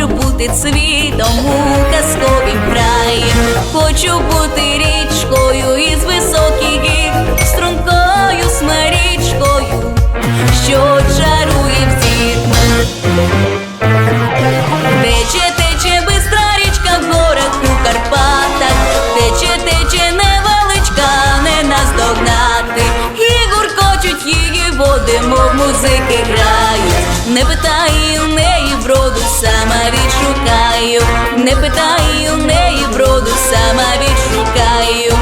Хочу бути цвітом у казковім краї, хочу бути. не питаю неї броду, сама відшукаю, не питаю неї броду, сама відшукаю.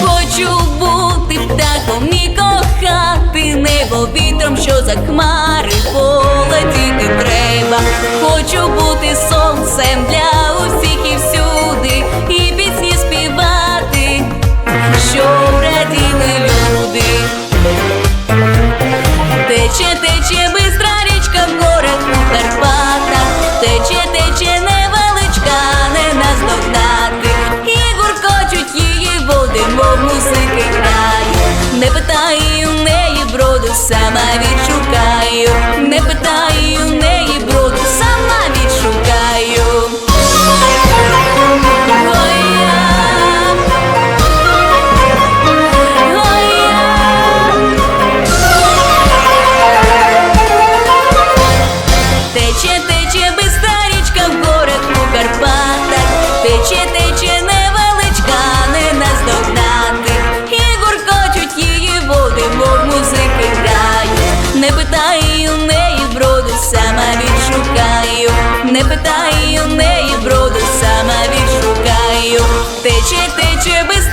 Хочу бути птахом і кохати небо вітром, що за хмари полетіти треба. Хочу бути сонцем для. Future is